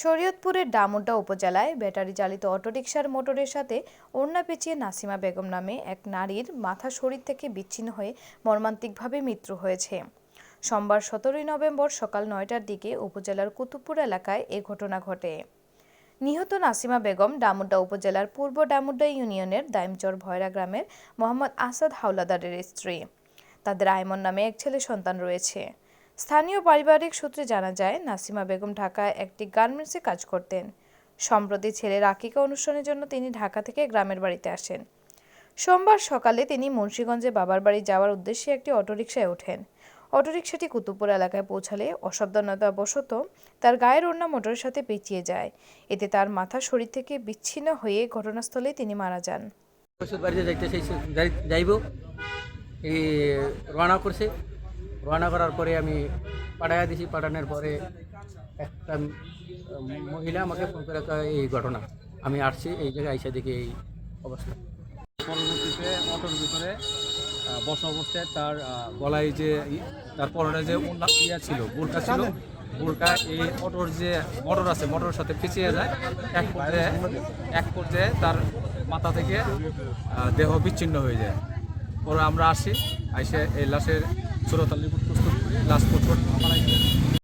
শরীয়তপুরের ডামুড্ডা উপজেলায় ব্যাটারি চালিত অটোরিকশার মোটরের সাথে ওড়না পেঁচিয়ে নাসিমা বেগম নামে এক নারীর মাথা শরীর থেকে বিচ্ছিন্ন হয়ে মর্মান্তিকভাবে মৃত্যু হয়েছে। সোমবার সতেরোই নভেম্বর সকাল নয়টার দিকে উপজেলার কুতুবপুর এলাকায় এ ঘটনা ঘটে। নিহত নাসিমা বেগম ডামুড্ডা উপজেলার পূর্ব ডামুড্ডা ইউনিয়নের দাইমচর ভয়রা গ্রামের মোহাম্মদ আসাদ হাওলাদারের স্ত্রী। তাদের আয়মন নামে এক ছেলে সন্তান রয়েছে। স্থানীয় পারিবারিক সূত্রে জানা যায়, নাসিমা বেগম ঢাকায় একটি গার্মেন্টসে কাজ করতেন। সম্প্রতি ছেলের আকিকা অনুষ্ঠানের জন্য তিনি ঢাকা থেকে গ্রামের বাড়িতে আসেন। সোমবার সকালে তিনি মুন্সীগঞ্জে বাবার বাড়ি যাওয়ার উদ্দেশ্যে একটি অটোরিকশায় ওঠেন। অটোরিকশাটি কুতুবপুর এলাকায় পৌঁছালে অসাবধানতাবশত তার গায়ের ওড়না মোটরের সাথে পেঁচিয়ে যায়। এতে তার মাথা শরীর থেকে বিচ্ছিন্ন হয়ে ঘটনাস্থলে তিনি মারা যান। বাড়িতে যাইতে যাইব। করছে। রওনা করার পরে আমি পাঠাইয়া দিছি পাঠানোর পরে একটা মহিলা আমাকে ফোন করে এই ঘটনা। আমি আসছি, এই জায়গায় আইসা দেখি এই অবস্থা। পরবর্তীতে অটোর ভিতরে বসা অবস্থায় তার গলায় যে তার পরনে যে ইয়া ছিল, বোরকা ছিল, বোরকা এই অটোর যে মোটর আছে, মোটরের সাথে পিছিয়ে যায়। এক পর্যায়ে এক পর্যায়ে তার মাথা থেকে দেহ বিচ্ছিন্ন হয়ে যায়। পরে আমরা আসি, আইসে এই লাশের চোরতাল রিপোর্ট প্রস্তুত করে লাস্ট পোর্ট